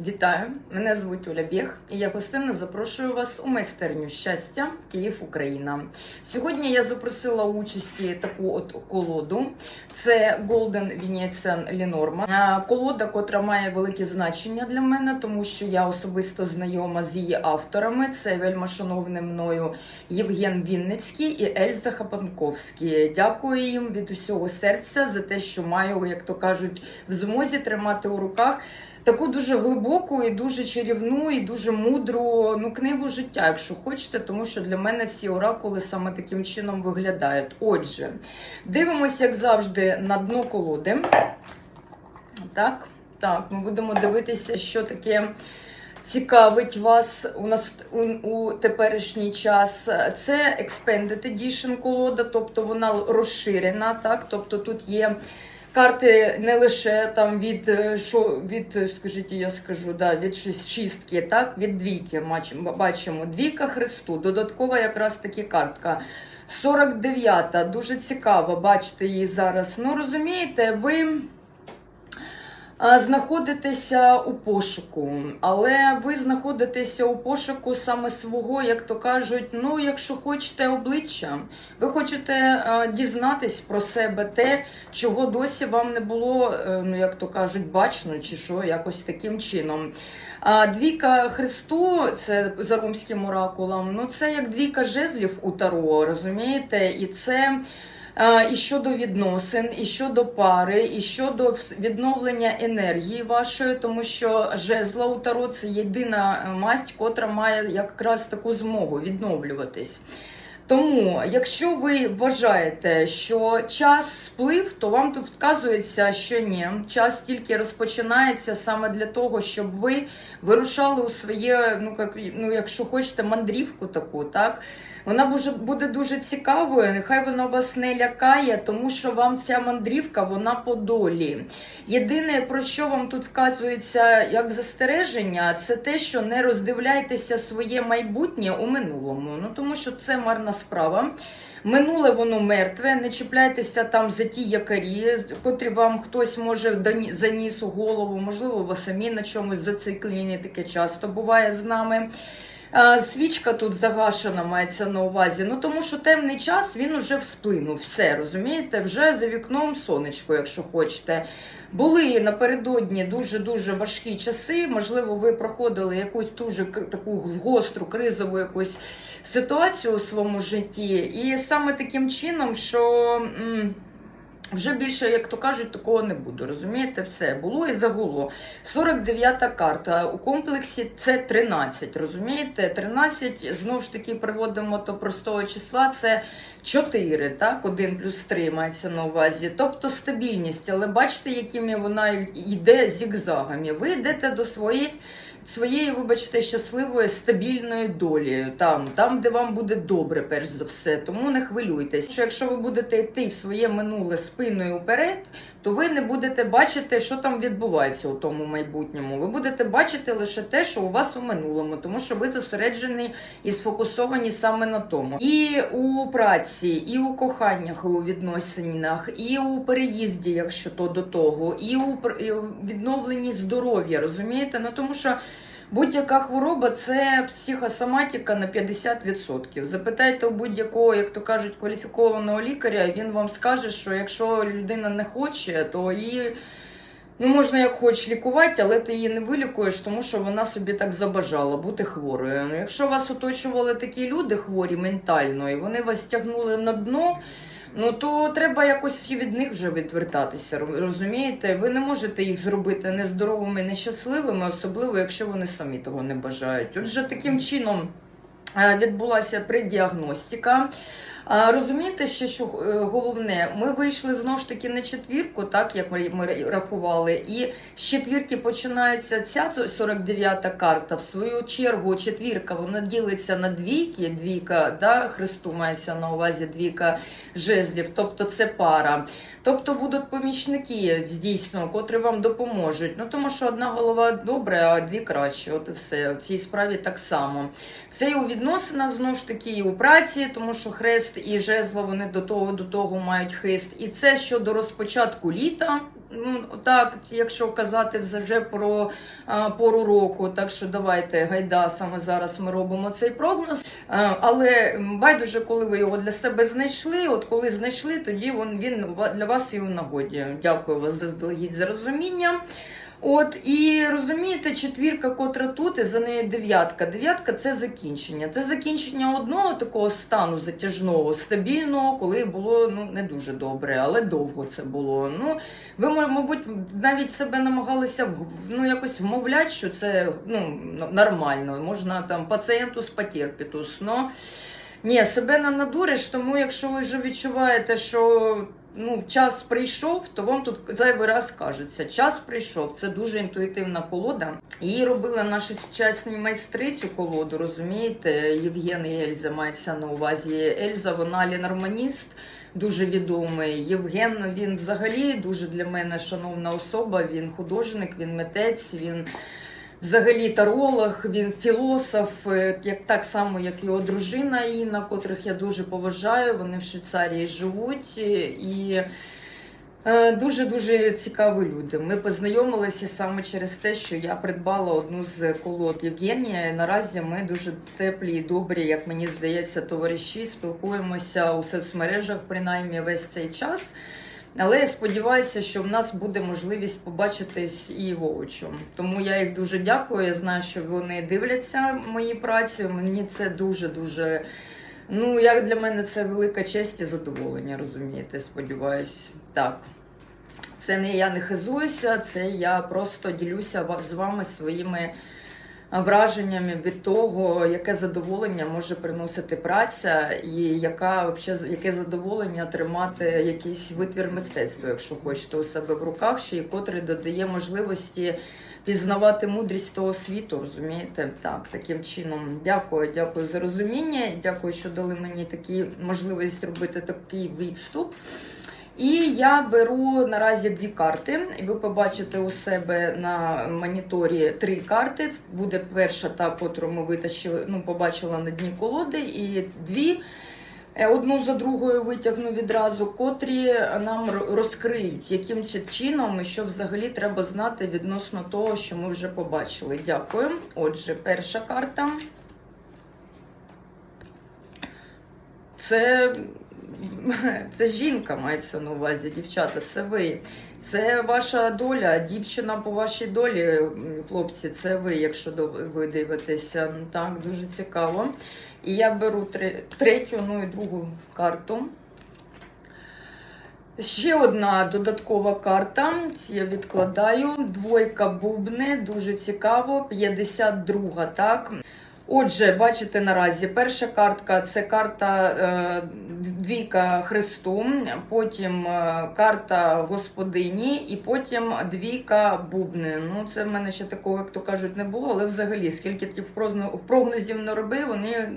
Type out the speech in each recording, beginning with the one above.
Вітаю! Мене звуть Оля Бєх, і я гостинно запрошую вас у майстерню щастя Київ, Україна. Сьогодні я запросила участі таку от колоду. Це Golden Venetian Lenormand. Колода, котра має велике значення для мене, тому що я особисто знайома з її авторами. Це вельма шановний мною Євген Вінницький і Ельза Хапанковський. Дякую їм від усього серця за те, що маю, як то кажуть, в змозі тримати у руках таку дуже глибоку і дуже чарівну, і дуже мудру ну, книгу життя, якщо хочете, тому що для мене всі оракули саме таким чином виглядають. Отже, дивимося, як завжди, на дно колоди. Так, так, ми будемо дивитися, що таке. Цікавить вас у нас у, у теперішній час. Це Expanded Edition колода, тобто вона розширена. Так, тобто тут є карти не лише там від шо що від, е, скажіть, я скажу, да, від шістки, так, від двійки. Бачимо, двійка Христу. Додаткова якраз таки картка. 49-та, дуже цікаво, бачите її зараз. Ну, розумієте, ви. Знаходитеся у пошуку, але ви знаходитеся у пошуку саме свого, як то кажуть, ну, якщо хочете обличчя, ви хочете дізнатись про себе те, чого досі вам не було, е, ну як то кажуть, бачно, чи що, якось таким чином. А двійка Христу, це за ромським оракулом, ну це як двійка жезлів у Таро, розумієте? І це. Е, І щодо відносин, і щодо пари, і щодо відновлення енергії вашої, тому що жезла у Таро це єдина е, масть, котра має якраз таку змогу відновлюватись. Тому, якщо ви вважаєте, що час сплив, то вам тут вказується, що ні. Час тільки розпочинається саме для того, щоб ви вирушали у своє, ну як ну, якщо хочете, мандрівку таку, так вона буде, дуже цікавою. Нехай вона вас не лякає, тому що вам ця мандрівка вона по долі. Єдине, про що вам тут вказується як застереження, це те, що не роздивляйтеся своє майбутнє у минулому. Ну тому що це марна справа. Минуле воно мертве, не чіпляйтеся там за ті якарі, котрі вам хтось може заніс у голову, можливо, ви самі на чомусь зациклені, таке часто буває з нами. Свічка тут загашена, мається на увазі. Ну тому що темний час він уже всплинув. Все розумієте, вже за вікном сонечко, якщо хочете. Були напередодні дуже дуже важкі часи. Можливо, ви проходили якусь дуже таку гостру кризову якусь ситуацію у своєму житті, і саме таким чином, що. Вже більше, як то кажуть, такого не буде. Розумієте, все було і загуло. 49-та карта. У комплексі це 13. Розумієте? 13, знову ж таки, приводимо до простого числа, це 4, так? 1 плюс 3 мається на увазі. Тобто стабільність, але бачите, якими вона йде зігзагами. Ви йдете до своєї. Своєї, вибачте, щасливої стабільної долі, там, там, де вам буде добре, перш за все. Тому не хвилюйтесь. Що якщо ви будете йти в своє минуле спиною вперед, то ви не будете бачити, що там відбувається у тому майбутньому. Ви будете бачити лише те, що у вас у минулому, тому що ви зосереджені і сфокусовані саме на тому. І у праці, і у коханнях, і у відносинах, і у переїзді, якщо то до того, і у відновленні здоров'я, розумієте? Ну тому що. Будь-яка хвороба це психосоматика на 50%. Запитайте у будь-якого, як то кажуть, кваліфікованого лікаря, він вам скаже, що якщо людина не хоче, то її ну, можна як хоч лікувати, але ти її не вилікуєш, тому що вона собі так забажала бути хворою. Ну, якщо вас оточували такі люди хворі ментально, і вони вас тягнули на дно. Ну то треба якось і від них вже відвертатися. ро- Розумієте? Ви не можете їх зробити нездоровими, нещасливими, особливо якщо вони самі того не бажають. Отже, таким чином е, відбулася преддіагностика. Розумієте, ще що е, головне, ми вийшли знову ж таки на четвірку, так як ми рахували, і з четвірки починається ця 49-та карта. В свою чергу четвірка вона ділиться на двійки. Двійка, да, Христу мається на увазі двійка жезлів, тобто це пара. Тобто будуть помічники дійсно, котрі вам допоможуть. Ну тому що одна голова добре, а дві краще. От і все. В цій справі так само. Це і у відносинах знову ж таки, і у праці, тому що хрест і жезло вони до того до того мають хист. І це щодо розпочатку літа. Так, якщо казати вже про а, пору року, так що давайте гайда саме зараз ми робимо цей прогноз. А, але байдуже, коли ви його для себе знайшли. От коли знайшли, тоді він, він для вас і у нагоді. Дякую вас заздалегідь за розуміння. От і розумієте, четвірка, котра тут, і за нею дев'ятка. Дев'ятка це закінчення. Це закінчення одного такого стану затяжного, стабільного, коли було ну не дуже добре, але довго це було. Ну ви мабуть навіть себе намагалися ну якось вмовляти, що це ну нормально. Можна там пацієнтус потерпітус. Но ні, себе не надуриш, тому якщо ви вже відчуваєте, що ну, час прийшов, то вам тут зайвий раз кажеться. Час прийшов. Це дуже інтуїтивна колода. Її робили наші сучасні майстри цю колоду, розумієте? Євген і Ельза мається на увазі. Ельза, вона лінарманіст. Дуже відомий Євген. Він взагалі дуже для мене шановна особа. Він художник, він митець, він взагалі таролог, він філософ, е, як так само, як його дружина Інна, котрих я дуже поважаю. Вони в Швейцарії живуть е, і. Дуже дуже цікаві люди. Ми познайомилися саме через те, що я придбала одну з колод Євгенія. І Наразі ми дуже теплі і добрі, як мені здається, товариші спілкуємося у соцмережах, принаймні весь цей час. Але я сподіваюся, що в нас буде можливість побачитись і воочу. Тому я їх дуже дякую. Я знаю, що вони дивляться мої праці. Мені це дуже дуже. Ну, як для мене це велика честь і задоволення, розумієте, сподіваюсь. Так. Це не я не хизуюся, це я просто ділюся з вами своїми враженнями від того, яке задоволення може приносити праця, і яка вообще яке задоволення тримати якийсь витвір мистецтва, якщо хочете у себе в руках, ще й котрий додає можливості пізнавати мудрість того світу, розумієте? Так, таким чином. Дякую, дякую за розуміння. Дякую, що дали мені такі можливість робити такий відступ. І я беру наразі дві карти, ви побачите у себе на моніторі три карти. Буде перша, та котру ми витащили, ну, побачила на дні колоди, і дві. Е, Одну за другою витягну відразу, котрі нам розкриють, яким чином і що взагалі треба знати відносно того, що ми вже побачили. Дякую. Отже, перша карта. Це, це жінка мається на увазі, дівчата, це ви. Це ваша доля, дівчина по вашій долі, хлопці, це ви, якщо ви дивитеся. Так, дуже цікаво. І я беру третю, ну і другу карту. Ще одна додаткова карта. Я відкладаю. Двойка бубни, дуже цікаво. 52, так. Отже, бачите наразі, перша картка це карта е, двійка Христу, потім е, карта господині, і потім двійка бубни. Ну, це в мене ще такого, як то кажуть, не було, але взагалі, скільки в прогнозів не робив, вони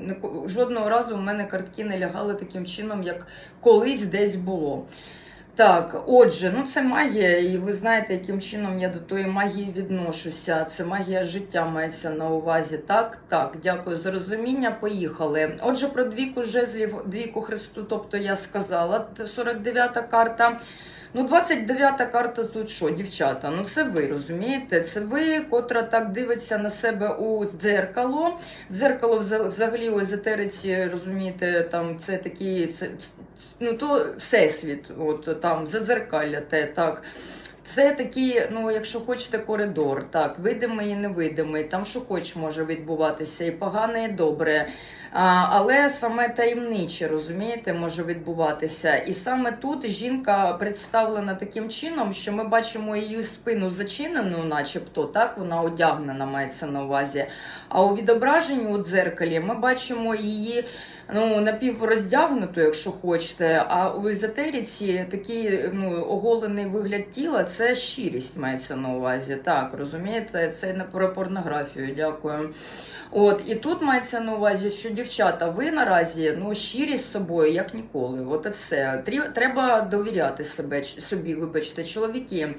жодного разу в мене картки не лягали таким чином, як колись десь було. Так, отже, ну це магія, і ви знаєте, яким чином я до тої магії відношуся. Це магія життя мається на увазі. Так, так, дякую за розуміння. Поїхали. Отже, про двійку жезлів, двійку Христу, тобто я сказала, 49-та карта. Ну, 29-та карта тут що, дівчата? Ну це ви розумієте? Це ви, котра так дивиться на себе у дзеркало. Дзеркало взагалі у езотериці, розумієте, там це такі, це, ну то всесвіт, от там зазеркалля те, так. Це такий, ну, якщо хочете, коридор, так, видимий і невидимий, там що хоч може відбуватися, і погане, і добре. Але саме таємниче, розумієте, може відбуватися. І саме тут жінка представлена таким чином, що ми бачимо її спину зачинену, начебто, так, вона одягнена, мається на увазі. А у відображенні у дзеркалі ми бачимо її ну, напівроздягнуту, якщо хочете. А у езотериці такий ну, оголений вигляд тіла це щирість мається на увазі. Так, розумієте, це не про порнографію, дякую. От, і тут мається на увазі, що дівчата, ви наразі ну, щирі з собою, як ніколи. От і все. Треба довіряти себе, собі, вибачте, чоловіки.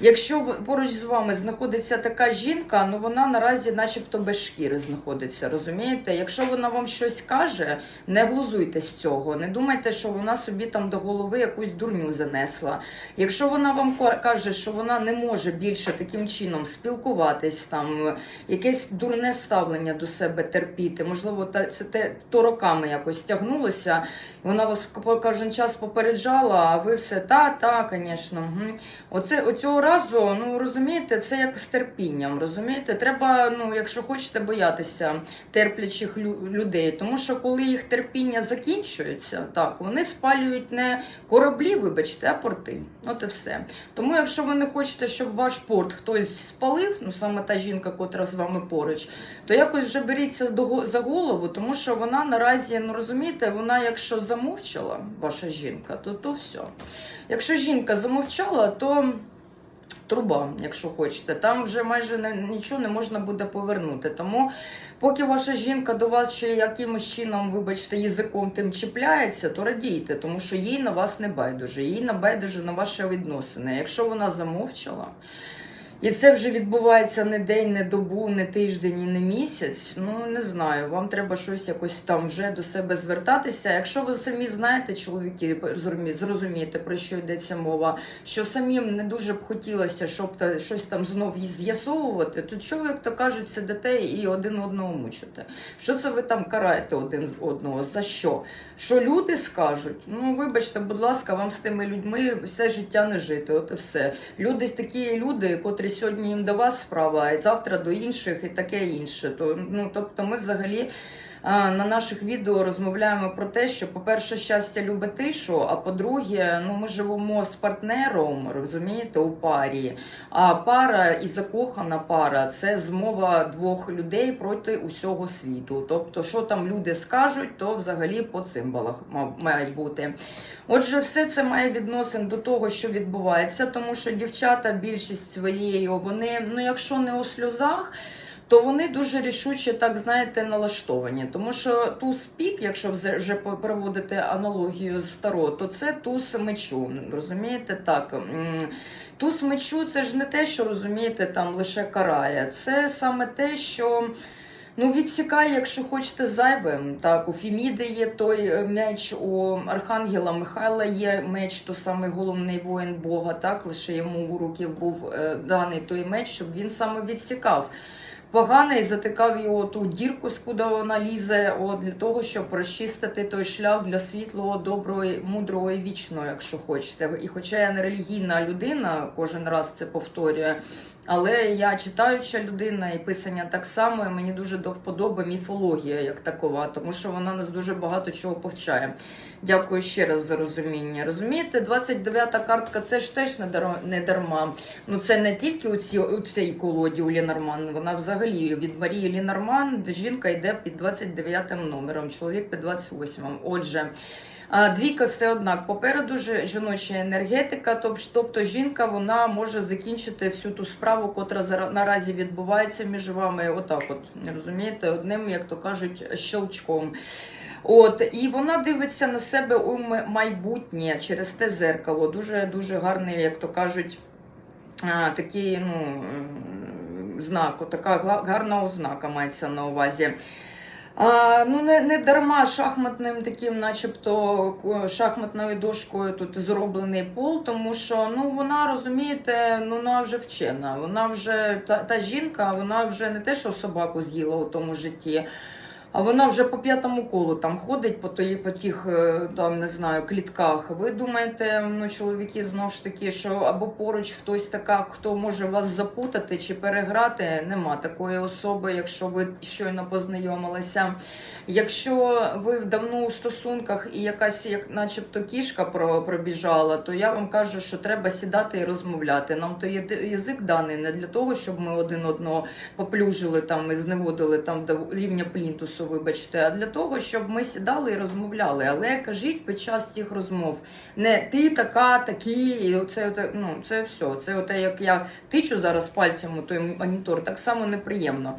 Якщо поруч з вами знаходиться така жінка, ну вона наразі, начебто, без шкіри знаходиться, розумієте? Якщо вона вам щось каже, Не глузуйте з цього, не думайте, що вона собі там до голови якусь дурню занесла. Якщо вона вам каже, що вона не може більше таким чином спілкуватись, там якесь дурне ставлення до себе терпіти, можливо, та це те то роками якось тягнулося. Вона вас кожен час попереджала, а ви все та, та, звісно. Угу. Оце оцього разу, ну розумієте, це як з терпінням. Розумієте, треба, ну, якщо хочете, боятися терплячих лю- людей, тому що коли їх терпіння закінчується, так вони спалюють не кораблі, вибачте, а порти. От і все. Тому, якщо ви не хочете, щоб ваш порт хтось спалив, ну саме та жінка, котра з вами поруч, то якось вже беріться за голову, тому що вона наразі, ну розумієте, вона якщо замовчала, ваша жінка, то то все. Якщо жінка замовчала, то труба, якщо хочете, там вже майже не, нічого не можна буде повернути. Тому, поки ваша жінка до вас ще якимось чином, вибачте, язиком тим чіпляється, то радійте, тому що їй на вас не байдуже, їй не байдуже на ваші відносини. Якщо вона замовчала. І це вже відбувається не день, не добу, не тиждень, і не місяць. Ну не знаю. Вам треба щось якось там вже до себе звертатися. Якщо ви самі знаєте, чоловіки, зрозумієте про що йдеться мова, що самим не дуже б хотілося, щоб та щось там знов з'ясовувати, то чого як то кажуть, сидите і один одного мучите? Що це ви там караєте один з одного? За що? Що люди скажуть? Ну вибачте, будь ласка, вам з тими людьми все життя не жити. От і все. Люди такі люди, котрі сьогодні їм до вас справа, а завтра до інших і таке інше. То ну тобто, ми взагалі. На наших відео розмовляємо про те, що, по-перше, щастя любить тишу, а по-друге, ну ми живемо з партнером, розумієте, у парі. А пара і закохана пара це змова двох людей проти усього світу. Тобто, що там люди скажуть, то взагалі по цимбалах мають бути. Отже, все це має відносин до того, що відбувається, тому що дівчата більшість своєю, вони, ну якщо не у сльозах. То вони дуже рішуче, так знаєте, налаштовані. Тому що туз пік, якщо вже проводити аналогію з таро, то це туз мечу. Розумієте, так. Туз мечу це ж не те, що розумієте, там лише карає. Це саме те, що. Ну, відсікає, якщо хочете, зайвим. Так, у Фіміди є той е, меч, у Архангела Михайла є меч, то самий головний воїн Бога, так, лише йому в руки був е, даний той меч, щоб він саме відсікав. Поганий затикав його ту дірку, скуди вона лізе, от, для того, щоб розчистити той шлях для світлого, доброго, мудрого і вічного, якщо хочете. І хоча я не релігійна людина, кожен раз це повторюю, але я читаюча людина і писання так само, і мені дуже до вподоби міфологія як такова, тому що вона нас дуже багато чого повчає. Дякую ще раз за розуміння. Розумієте, 29-та картка це ж теж не дар- не дарма. Ну це не тільки у, ці, у цій колоді у Лінорман, вона взагалі від Марії Лінорман жінка йде під 29 номером, чоловік під 28. Отже. Двійка все однак попереду ж жіноча енергетика, тобто жінка вона може закінчити всю ту справу, котра наразі відбувається між вами. Отак, от розумієте, одним, як то кажуть, щелчком. От і вона дивиться на себе у майбутнє через те зеркало. Дуже дуже гарний, як то кажуть, такий ну, знак, така гарна ознака мається на увазі. А, ну, не, не дарма шахматним таким, начебто шахматною дошкою тут зроблений пол, тому що ну вона розумієте, ну вона вже вчена. Вона вже та, та жінка, вона вже не те, що собаку з'їла у тому житті. А вона вже по п'ятому колу там ходить по тої, по тих е, там не знаю клітках. Ви думаєте, ну чоловіки знов ж таки, що або поруч хтось така, хто може вас запутати чи переграти? Нема такої особи, якщо ви щойно познайомилися. Якщо ви давно у стосунках і якась, як начебто, кішка пробіжала, то я вам кажу, що треба сідати і розмовляти. Нам то язик даний не для того, щоб ми один одного поплюжили там і зневодили там до рівня плінтусу, вибачте, а для того, щоб ми сідали і розмовляли. Але кажіть під час цих розмов не ти така, такі, і оце, оце, ну це все. Це оте, як я тичу зараз пальцем у той монітор, так само неприємно.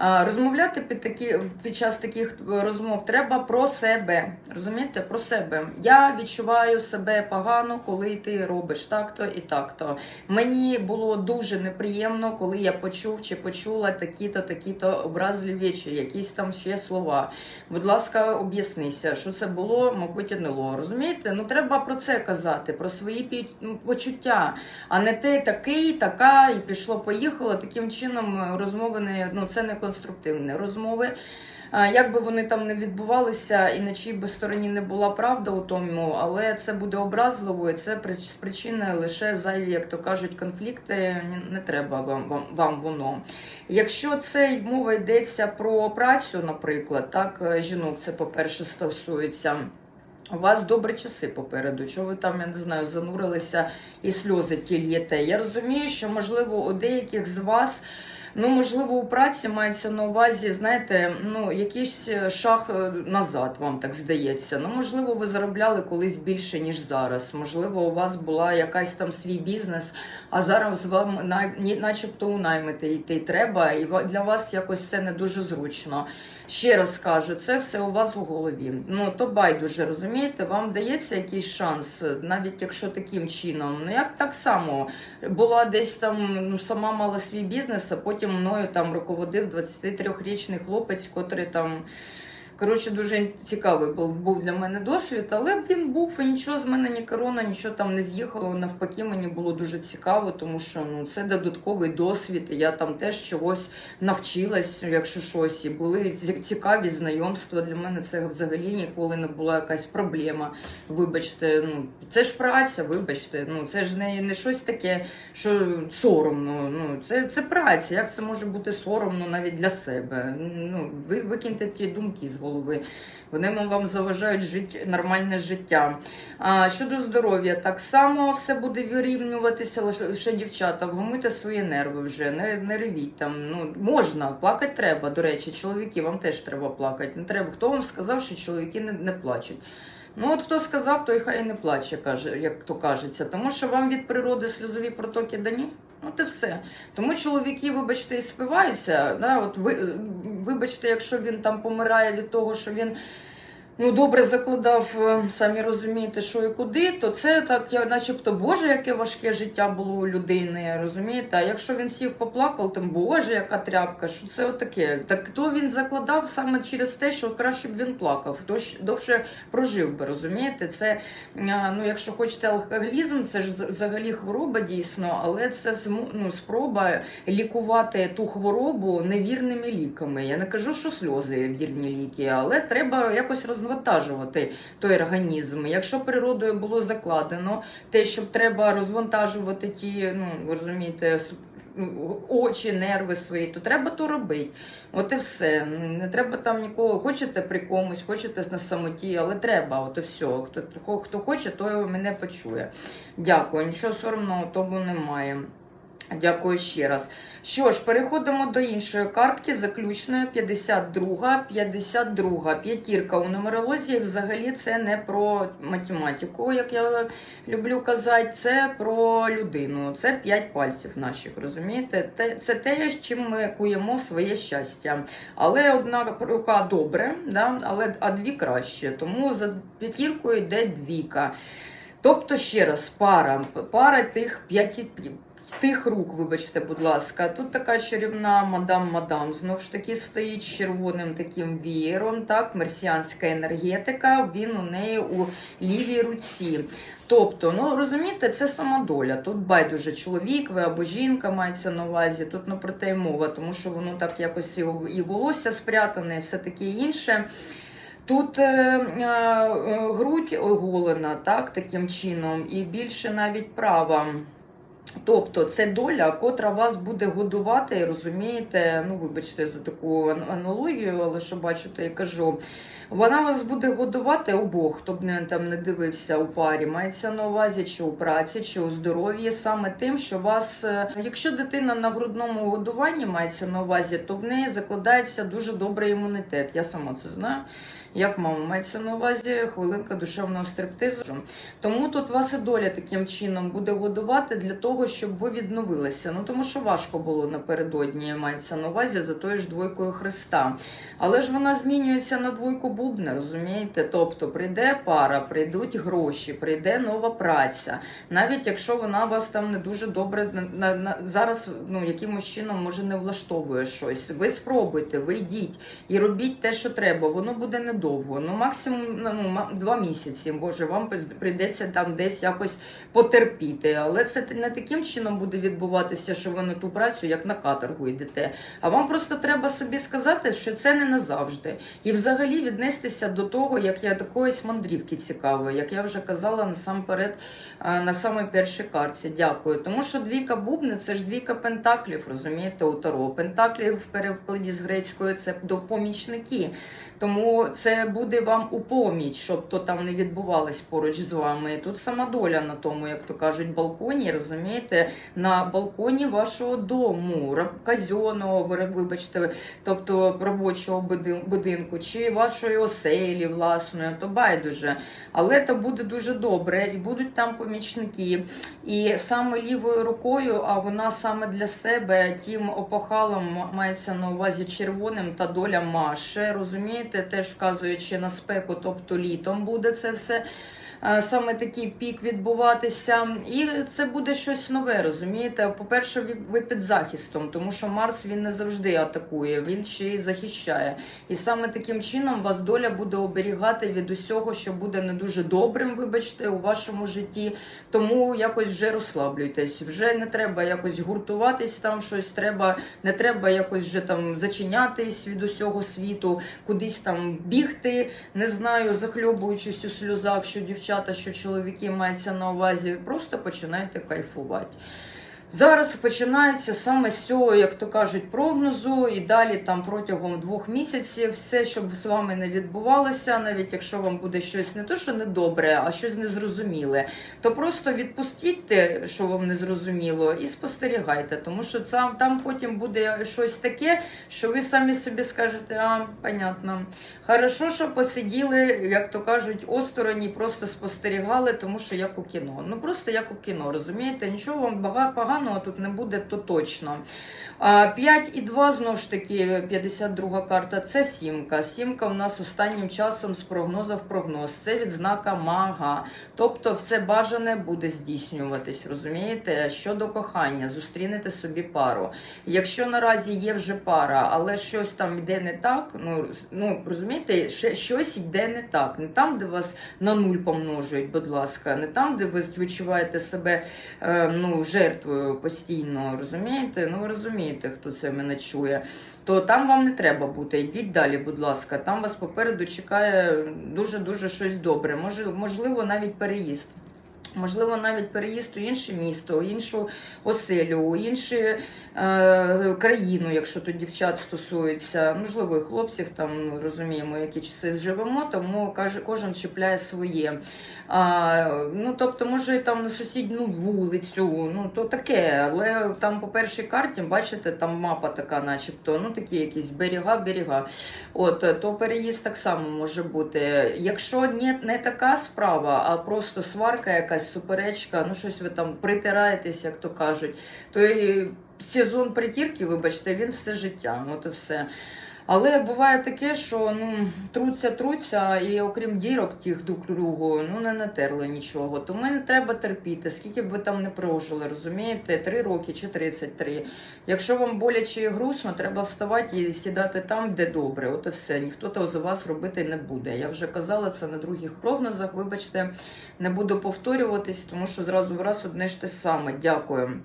Розмовляти під, такі, під час таких розмов треба про себе. Розумієте, про себе. Я відчуваю себе погано, коли ти робиш так-то і так-то. Мені було дуже неприємно, коли я почув чи почула такі-то, такі-то образливі чи якісь там ще слова. Будь ласка, об'яснися, що це було, мабуть, НЛО. Розумієте? Ну треба про це казати, про свої ну, почуття, а не ти такий, така, і пішло, поїхало. Таким чином е, розмови не ну це не конструктивні розмови. Як би вони там не відбувалися, і на чій би стороні не була правда у тому, але це буде образливо, і це при- спричинить лише зайві, як то кажуть, конфлікти. Не, треба вам, вам, вам воно. Якщо це мова йдеться про працю, наприклад, так е, жінок це по-перше стосується. У вас добрі часи попереду. Чого ви там, я не знаю, занурилися і сльози ті л'єте. Я розумію, що можливо у деяких з вас. Ну, можливо, у праці мається на увазі, знаєте, ну якийсь шаг е, назад, вам так здається. Ну, можливо, ви заробляли колись більше, ніж зараз. Можливо, у вас була якась там свій бізнес, а зараз вам на- начебто у наймити йти треба, і для вас якось це не дуже зручно. Ще раз кажу, це все у вас у голові. Ну то байдуже, розумієте, вам дається якийсь шанс, навіть якщо таким чином. Ну як так само була десь там, ну сама мала свій бізнес, а потім мною там руководив 23-річний хлопець, котрий там. Коротше, дуже цікавий був, був для мене досвід, але він був і нічого з мене, ні корона, нічого там не з'їхало. Навпаки, мені було дуже цікаво, тому що ну це додатковий досвід. Я там теж чогось навчилась, якщо щось, і були цікаві знайомства. Для мене це взагалі ніколи не була якась проблема. Вибачте, ну це ж праця, вибачте, ну це ж не, не щось таке, що соромно. Ну це, це праця. Як це може бути соромно навіть для себе? Ну ви викиньте ті думки з голови. Вони вам заважають жити нормальне життя. А щодо здоров'я, так само все буде вирівнюватися лише, лише дівчата. Вгамуйте свої нерви вже, не, не ревіть там. Ну можна, плакати треба. До речі, чоловіки, вам теж треба плакати. Не треба. Хто вам сказав, що чоловіки не, не плачуть? Ну, от хто сказав, той хай і не плаче, каже, як то кажеться. Тому що вам від природи сльозові протоки дані. Ну, те все. Тому чоловіки, вибачте, і спиваються. Да? От ви, вибачте, якщо він там помирає від того, що він ну, добре закладав, е, самі розумієте, що і куди, то це так, я, начебто, Боже, яке важке життя було у людини, розумієте? А якщо він сів поплакав, там Боже, яка тряпка, що це отаке? Так то він закладав саме через те, що краще б він плакав, довше прожив би, розумієте? Це, е, ну, якщо хочете алкоголізм, це ж взагалі хвороба дійсно, але це ну, спроба лікувати ту хворобу невірними ліками. Я не кажу, що сльози вірні ліки, але треба якось розвантажувати той організм. Якщо природою було закладено те, що треба розвантажувати ті, ну розумієте, очі, нерви свої, то треба то робити. От і все. Не треба там нікого. Хочете при комусь, хочете на самоті, але треба. От і все. Хто- хто хоче, той мене почує. Дякую. Нічого соромного тому немає. Дякую ще раз. Що ж, переходимо до іншої картки, заключної 52, 52. П'ятірка у нумерології взагалі це не про математику, як я люблю казати, це про людину. Це 5 пальців наших, розумієте? Це те, з чим ми куємо своє щастя. Але одна рука добре, да? але, а дві краще. Тому за п'ятіркою йде двійка. Тобто, ще раз, пара, пара тих Тих рук, вибачте, будь ласка. Тут така чарівна мадам-мадам. Знову ж таки стоїть з червоним таким вієром, так, мерсіанська енергетика. Він у неї у лівій руці. Тобто, ну розумієте, це сама доля. Тут байдуже чоловік, ви або жінка мається на увазі. Тут ну, про те й мова, тому що воно так якось і, волосся спрятане, і все таке інше. Тут е, е, грудь оголена, так, таким чином, і більше навіть права. Тобто це доля, котра вас буде годувати, розумієте? Ну, вибачте за таку аналогію, але що бачу, то і кажу. Вона вас буде годувати обох, хто б не там не дивився у парі. Мається на увазі, чи у праці, чи у здоров'ї, саме тим, що вас, е, якщо дитина на грудному годуванні мається на увазі, то в неї закладається дуже добрий імунітет. Я сама це знаю. Як мама мається на увазі хвилинка душевного стриптизу. Тому тут вас і доля таким чином буде годувати для того. щоб ви відновилися. Ну тому що важко було напередодні, мається на увазі за тою ж двойкою Христа. Але ж вона змінюється на двойку бубна, розумієте? Тобто прийде пара, прийдуть гроші, прийде нова праця. Навіть якщо вона вас там не дуже добре на, на, зараз ну якимось чином може не влаштовує щось. Ви спробуйте, ви йдіть і робіть те, що треба. Воно буде недовго. Ну максимум ну, два місяці. Може, вам прийдеться там десь якось потерпіти. Але це не таким чином буде відбуватися, що ви на ту працю як на каторгу йдете. А вам просто треба собі сказати, що це не назавжди. І взагалі віднестися до того, як я такоїсь мандрівки цікавої, як я вже казала насамперед на самій першій карті. Дякую. Тому що двійка бубни це ж двійка пентаклів, розумієте, у Таро. Пентаклі в перекладі з грецької це допомічники. Тому це буде вам у поміч, щоб то там не відбувалось поруч з вами. Тут сама доля на тому, як то кажуть, балконі, розумієте, на балконі вашого дому, казьоного, вибачте, тобто робочого будинку, чи вашої оселі власної, то байдуже. Але це буде дуже добре, і будуть там помічники. І саме лівою рукою, а вона саме для себе тим опахалом мається на увазі червоним та доля Маше, розумієте, теж вказуючи на спеку, тобто літом буде це все. Е, Саме такий пік відбуватися, і це буде щось нове, розумієте? По-перше, ви- під захистом, тому що Марс він не завжди атакує, він ще й захищає. І саме таким чином вас доля буде оберігати від усього, що буде не дуже добрим, вибачте, у вашому житті. Тому якось вже розслаблюйтесь. Вже не треба якось гуртуватись там щось. Треба, не треба якось вже там зачинятись від усього світу, кудись там бігти. Не знаю, захльобуючись у сльозах, що дівчата, що чоловіки мається на увазі. Просто починайте кайфувати. Зараз починається саме з цього, як то кажуть, прогнозу, і далі там протягом двох місяців все, щоб з вами не відбувалося, навіть якщо вам буде щось не то, що недобре, а щось незрозуміле, то просто відпустіть те, що вам не зрозуміло, і спостерігайте, тому що там, там потім буде щось таке, що ви самі собі скажете, а, понятно. Хорошо, що посиділи, як то кажуть, осторонь, просто спостерігали, тому що як у кіно. Ну просто як у кіно, розумієте? Нічого вам бага- поганого тут не буде, то точно. А, 5 і 2, знову ж таки, 52 карта це сімка. Сімка у нас останнім часом з прогнозу в прогноз. Це відзнака мага. Тобто все бажане буде здійснюватись, розумієте? Щодо кохання, зустрінете собі пару. Якщо наразі є вже пара, але щось там йде не так, ну, ну розумієте, щось йде не так. Не там, де вас на нуль помножують, будь ласка, не там, де ви відчуваєте себе е, ну, жертвою постійно, розумієте? Ну, ви розумієте, хто це мене чує. То там вам не треба бути. Йдіть далі, будь ласка. Там вас попереду чекає дуже-дуже щось добре. Можливо, навіть переїзд. Можливо, навіть переїзд у інше місто, у іншу оселю, у іншу е, країну, якщо тут дівчат стосується. Можливо, і хлопців там ну, розуміємо, які часи живемо, тому каже, кожен чіпляє своє. А, ну, тобто, може, там на сусідню вулицю, ну то таке, але там по першій карті, бачите, там мапа така, начебто, ну такі якісь берега, берега. От, то переїзд так само може бути. Якщо не, не така справа, а просто сварка, якась суперечка, ну щось ви там притираєтесь, як то кажуть, то сезон притірки, вибачте, він все життя. От і все. Але буває таке, що ну труться, труться, і окрім дірок тих друг другу, ну не натерли нічого. Тому не треба терпіти, скільки б ви там не прожили, розумієте? Три роки чи 33. Якщо вам боляче і грустно, треба вставати і сідати там, де добре. От і все. Ніхто того за вас робити не буде. Я вже казала це на других прогнозах. Вибачте, не буду повторюватись, тому що зразу в раз одне ж те саме. Дякую.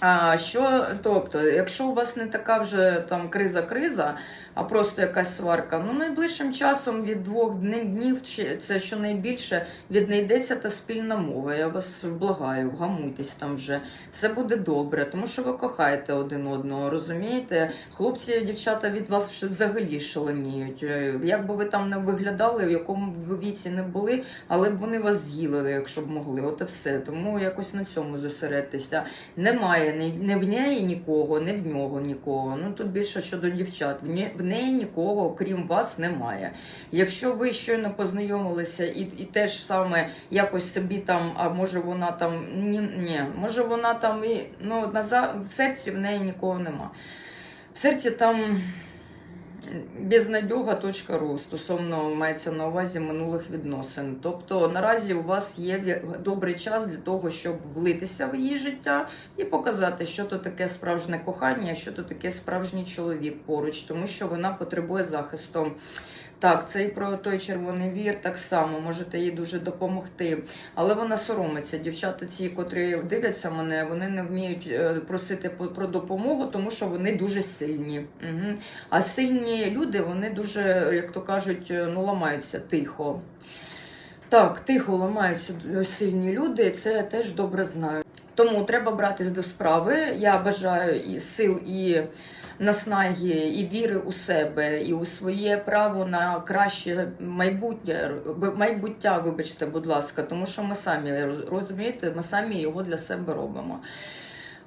А що, тобто, якщо у вас не така вже там криза-криза, а просто якась сварка, ну найближчим часом від двох днів це щонайбільше, віднайдеться та спільна мова. Я вас благаю, вгамуйтесь там вже. Все буде добре, тому що ви кохаєте один одного, розумієте? Хлопці і дівчата від вас взагалі шаленіють. Е, Як би ви там не виглядали, в якому б ви віці не були, але б вони вас з'їли, якщо б могли. От і все. Тому якось на цьому зосередьтеся. Немає ні, ні в неї нікого, ні в нього нікого. Ну тут більше щодо дівчат. В, не, в неї нікого, крім вас, немає. Якщо ви щойно познайомилися і, і теж саме якось собі там, а може вона там ні, ні може вона там і ну на в серці в неї нікого нема. В серці там безнадьога.ру стосовно мається на увазі минулих відносин. Тобто наразі у вас є добрий час для того, щоб влитися в її життя і показати, що то таке справжнє кохання, що то таке справжній чоловік поруч, тому що вона потребує захисту. Так, це і про той червоний вір так само можете їй дуже допомогти. Але вона соромиться. Дівчата, ці, котрі дивляться мене, вони не вміють е, просити про допомогу, тому що вони дуже сильні. Угу. А сильні люди, вони дуже, як то кажуть, е, ну ламаються тихо. Так, тихо ламаються сильні люди, це я теж добре знаю. Тому треба братись до справи. Я бажаю і сил, і наснаги, і віри у себе, і у своє право на краще майбутнє, майбуття, вибачте, будь ласка, тому що ми самі розумієте, ми самі його для себе робимо.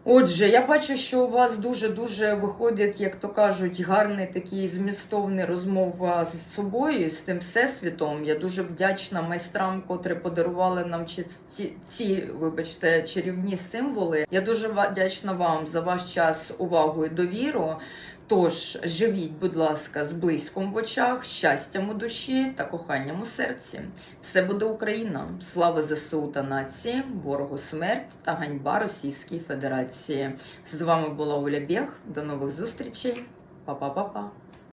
Отже, я бачу, що у вас дуже-дуже виходить, як то кажуть, гарний такий змістовний розмова з собою, з тим всесвітом. Я дуже вдячна майстрам, котрі подарували нам ці, ці, вибачте, чарівні символи. Я дуже вдячна вам за ваш час, увагу і довіру. Тож живіть, будь ласка, з близьком в очах, щастям у душі та коханням у серці. Все буде Україна. Слава ЗСУ та нації, ворогу смерть та ганьба Російській Федерації. З вами була Оля Бєх. До нових зустрічей. Па-па-па-па.